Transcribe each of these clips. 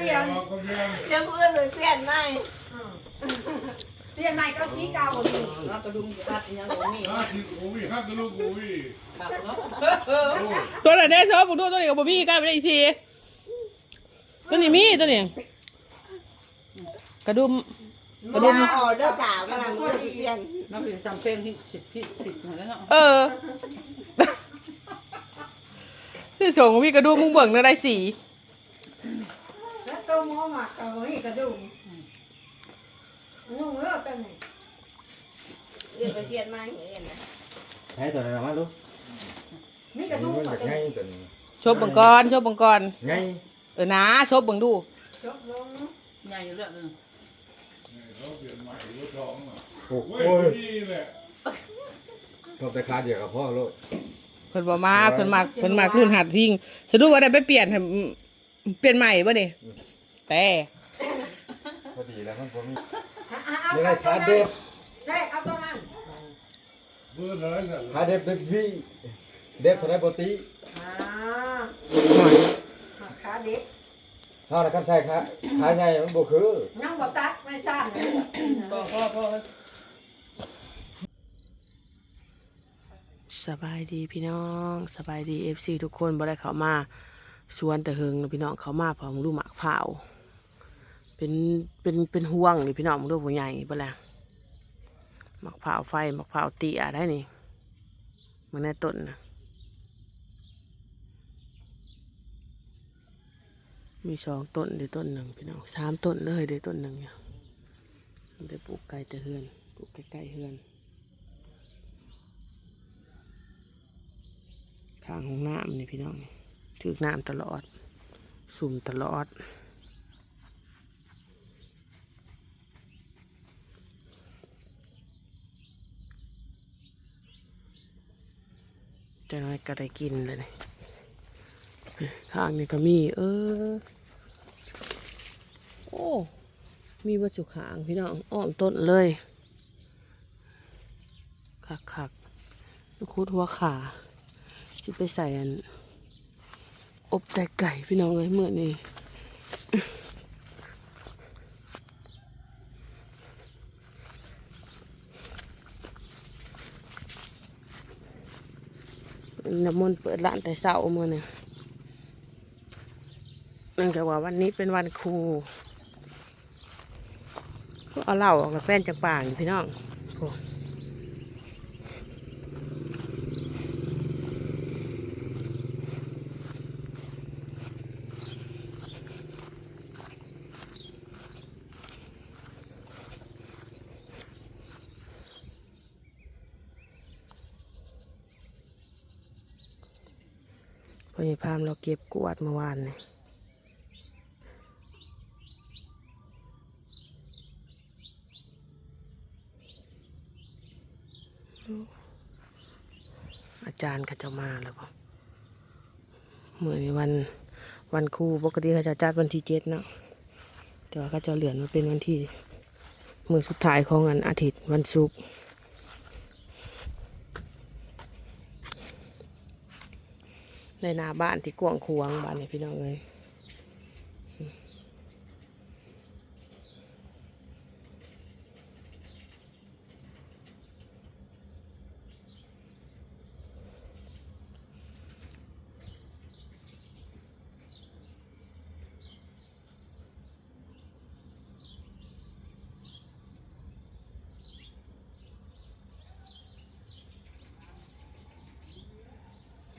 ปลี่ยนเดี๋ยวเพื่อนเลยเปลี่ยนใหม่เปลี่ยนใหม่ก็ชี้เก่าบ่มีเรากระดุมกัดยังบ่มีห้าสิบโอ้ยห้ากิโลโอ้ยครับเนาะโอ้ยตัวไหนได้ชอบผมดูตัวนี้กับบ่มีกันไปได้อีกทีตัวนี้มีตัวนี้กระดุมกระดุมออเดอร์กาวกำลังเพื่อนเปลี่ยนน้ำเป็นจำเป็นที่สิบที่สิบแล้วเนาะเออที่ส่งของพี่กระดุมมึงเบิ่งเนื้อได้สีแล้วตัว หมอหมักก็มีกระดุมนุ่งเลือดตัวนี้เดี๋ยวไปเปียนม่เห็นไหมให้ตัวนั้นมาดูกมีกระดุมมันก็จะตัวง่ายนี้ตัวนี้ชบบิ่งกรชบบิ่งกรง่ายเออนะชบบิ่งดูจบลงใหญ่อยู่เรื่องนึงเขาเปลี่ยนใหม่รถทองอะโอ้โหยชอบแต่คาเดียวกับพ่อโลดเพิ่นบ่มาเพิ่นมาเพิ่นมารุ่นหัดทิ้งสะดุ้งว่าได้ไปเปลี่ยนเปลี่ยนใหม่บ่นี่ แต่พอดีแล้วมันผมมีอะอะเอานี่ได้ตัวคานั้นเด็บได้เอาตัวนั้นเบอร์อะไรน่ะคาเด็บเด็บวีเด็บเท่าไรปกติอ่าขาเด็กถ้าเราคันใส่ขาขาใหญ่มันบ่คือยังบ่ตัดไม่สั้นเลยพ่อพ่อพ่อสบายดีพี่น้องสบายดี FC ทุกคนบ่ได้เข้ามาสวนแต่เฮิงพี่น้องเข้ามาเพอมึงดูหมากเผาว เป็นเป็นเป็นห่วงนี่พี่น้องมึงดูผู้ใหญ่บ่ล่ะหมากเผาไฟหมากเผาเตี้ยได้นี่มันในต้นนะมีสองต้นเดี๋ยวต้นหนึ่งพี่น้องสามต้นเลยเดี๋ยวต้นหนึ่งเนี่ยได้ปลูกไก่แต่เฮือนปลูกใกล้ๆเฮือนข้างของน้ำนี่พี่น้องนี่ถือน้ำตลอด สุ่มตลอด จะน้อยก็ได้กินเลยนี่ข้างนี่ก็มีเออ โอ้ มีวัตถุขางพี่น้องอ้อมต้นเลยคักคักคุดหัวขาจะไปใส่อัน อบแต่ไก่พี่น้องเลยเมื่อนี้ น้ำมนต์เปิดร้านแต่เช้าเมื่อนี่ยนั่นก็ว่าวันนี้เป็นวันครูก็เอาเหล้าออกกับแฟนจากป่างพี่น้อง ใหญพามเราเก็บกวาดเมื่อวานเนี่ยอาจารย์เขจะมาแล้วปะเมื่อนวันวันครูปกติเขาจะจัดวันที่เจ็ดเนาะแต่ว่าเขาจะเลื่อนมาเป็นวันที่มือสุดท้ายของวันอาทิตย์วันศุกร์ ในนาบ้านที่กว้างขวงบ้านนี่พี่น้องเลย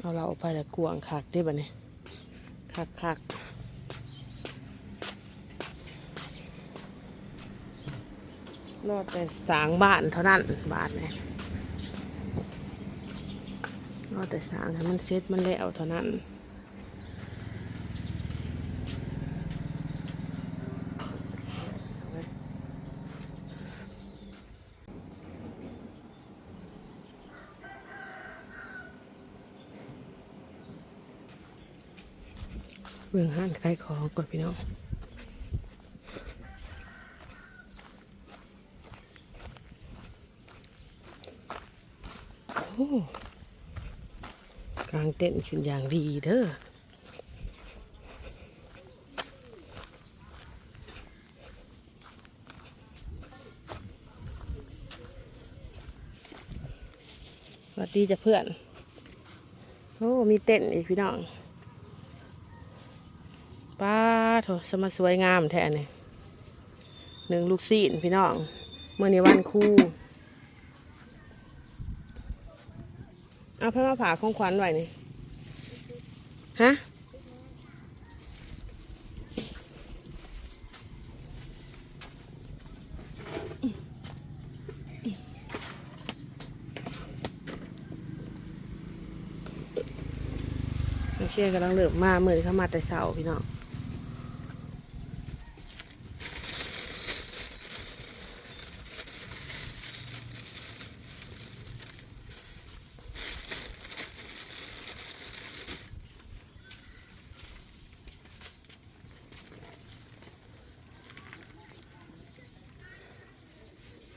เอาเราออกไปแล้วกวงคักได้บ้านี่ยคักคักรอดแต่สางบ้านเท่านั้นบาทเนี่ยรอดแต่สางให้มันเซ็ตมันแล้วเท่านั้น เบื้องห้านขายของก่อนพี่น้องโอ้กลางเต้นขึ้นอย่างดีเด้อวัสดีจะเพื่อน โอ้ มีเต้นอีกพี่น้อง ป้าโถสมาสวยงามแท้เนี่ยหนึ่งลูกซีนพี่น้อง เมื่อนี้วันคู่เอาพระมาผ่าของขวัญไว้นี่ฮะน้อเชี่ยกำลังเลิมมาเมื่อเข้ามาแต่เสาพี่น้อง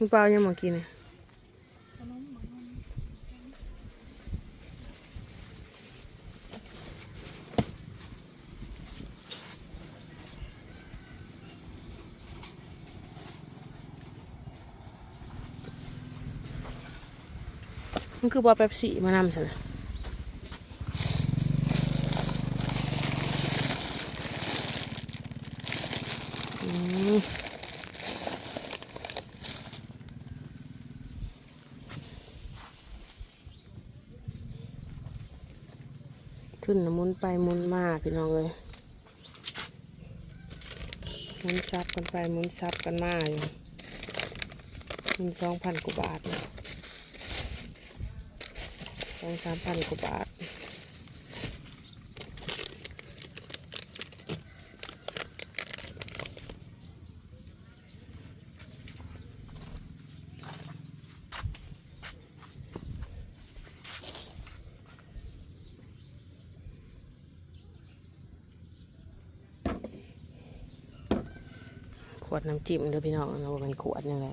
มึงเปล่ายังมากินเนี่ยมันคือบอแป๊บซี่มานำสินะอืมขึ้นน่ะหมุน ไปมุนมาพี่น้องเลยมุนซับกันไปมุนซับกันมาอยู่มันสองพันกว่าบาทนะสองสามพันกว่าบาท ข วดน้ำจิ้มเด้อพี่น้องเราเป็นขวดยังไง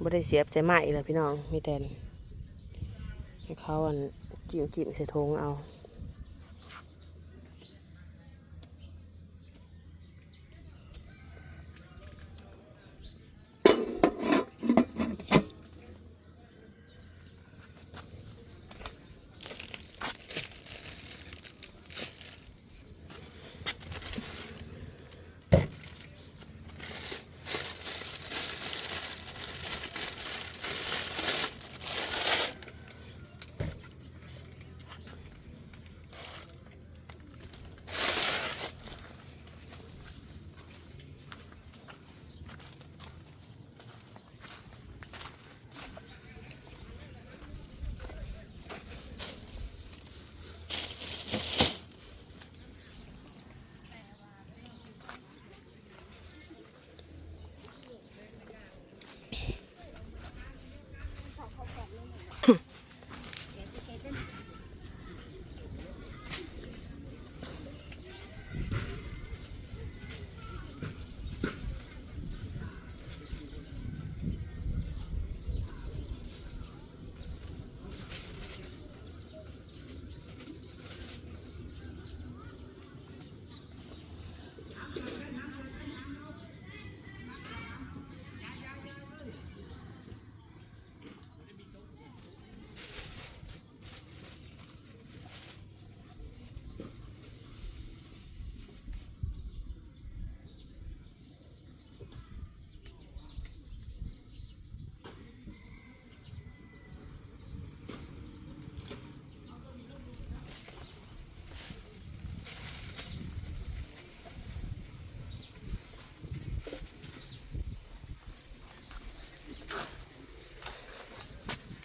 ไม่ได้เสียบใส่ไม้เลยพี่น้องมีแต่ให้เขาอันจิ้มจิ้มใส่ทงเอา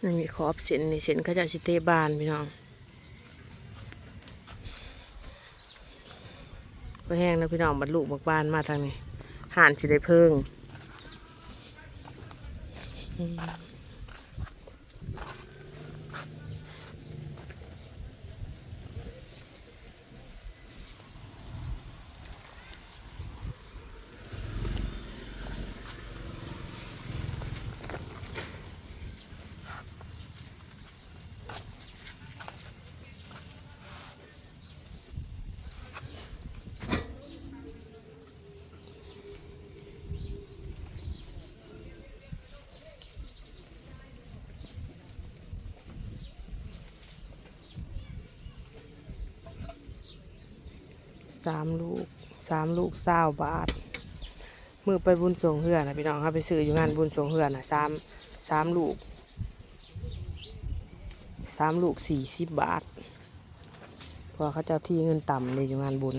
นี่มีขอบเส้นนี่เส้นเขาจะสิเตบานพี่น้องไปแห้งแล้วพี่น้องบรรลุบักบานมาทางนี้ห่านสิได้เพิ่ง สามลูกสามลูกเศร้าบาทมือไปบุญส่งเฮือนะพี่น้องครับไปซื้ออยู่งานบุญส่งเฮือนะสามสามลูกสามลูกสี่สิบบาทเพราะเขาเจ้าที่เงินต่ำเลยอยู่งานบุญ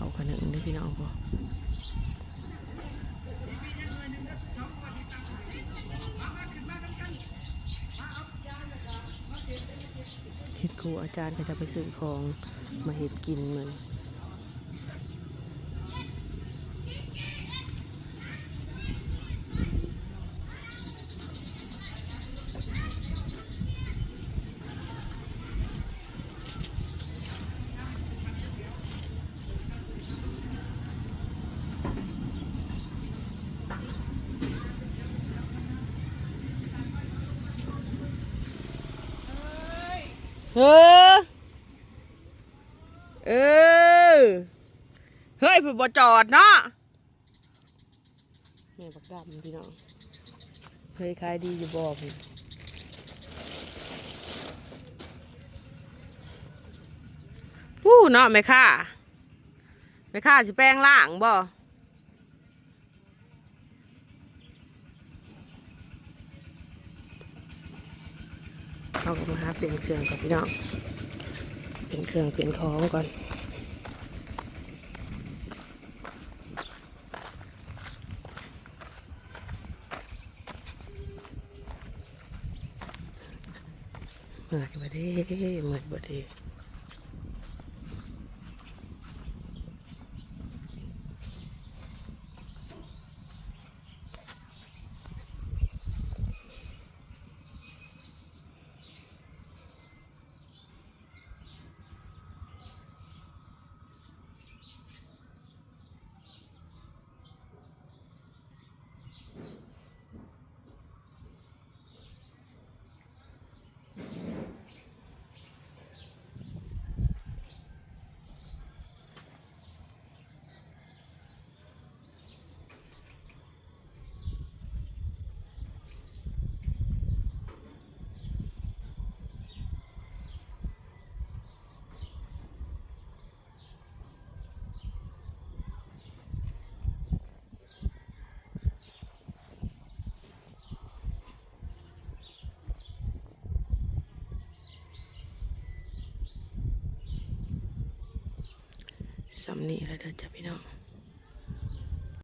เขาขนึ่งได้พี่น้องบ่เห็ดครูอาจารย์ก็จะไปซื้อของมาเห็ดกินเหมือน เออ เออ เฮ้ยผมบ่จอดเนาะแม่บักดำพี่น้องเฮ้ยขายดีอยู่บ่พี่ผู้เนาะแม่ค่าแม่ค่าสิแปลงล่างบ่ เปลี่ยนเครื่องก่อนพี่น้องเปลี่ยนเครื่องเปลี่ยนของก่อนเหมือนบดีเหมือนบดี สำนีแล้วเด้อจ้ะพี่น้อง